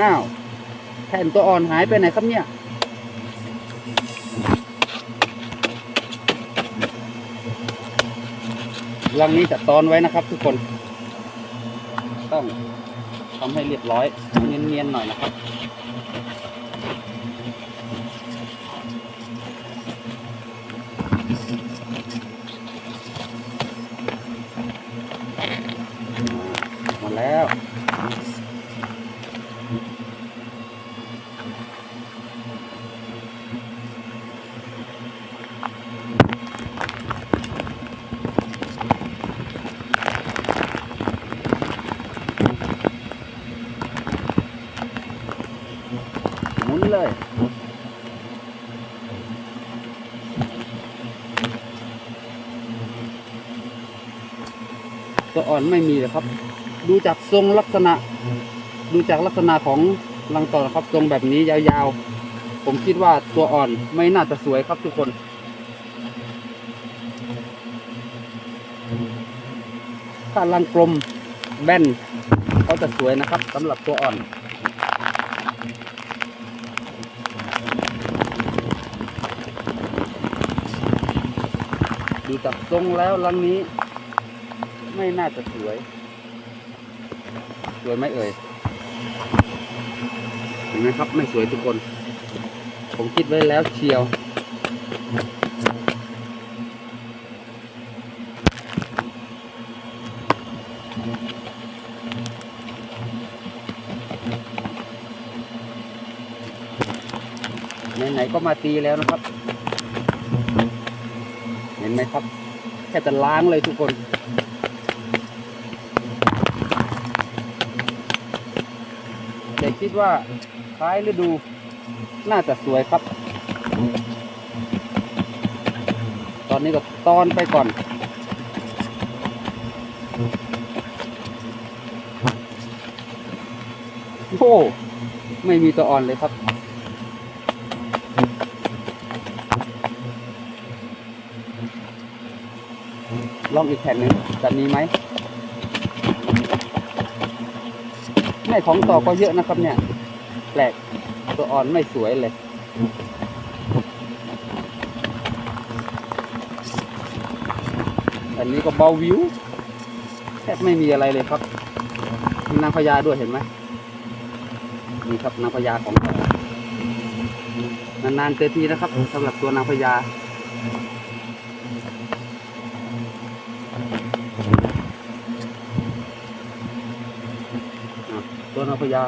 อ้าวแผ่นตัวอ่อนหายไปไหนครับเนี่ยรังนี้จะตอนไว้นะครับทุกคน ต้องทำให้เรียบร้อยเนียนๆหน่อยนะครับ หมุนเลยตัวอ่อนไม่มีเลยครับ ดูจากทรงลักษณะ ดูจากลักษณะของรังต่อนะครับ ทรงแบบนี้ยาวๆ ผมคิดว่าตัวอ่อนไม่น่าจะสวยครับทุกคนถ้ารังกลมแบนเขาจะสวยนะครับสำหรับตัวอ่อน ดูจากทรงแล้วลังนี้ ไม่น่าจะสวย สวยไหมเอ่ยเห็นไหมครับ ไม่สวยทุกคน ผมคิดไว้แล้วเชียว ไหนๆก็มาตีแล้วนะครับ ห็นไหมครับ แค่จะล้างเลยทุกคนแต่คิดว่าท้ายฤดูน่าจะสวยครับ ตอนนี้ก็ตอนไปก่อนโอ้ไม่มีตัวอ่อนเลยครับ ลองอีกแผ่นหนึ่งจะมีไหมแม่ของต่อก็เยอะนะครับเนี่ย แปลกตัวอ่อนไม่สวยเลยอันนี้ก็เบาวิวแทบไม่มีอะไรเลยครับมีนางพญาด้วยเห็นไหมนี่ครับนางพญาของนานๆเจอทีนะครับสำหรับตัวนางพญา ตัวนางพญา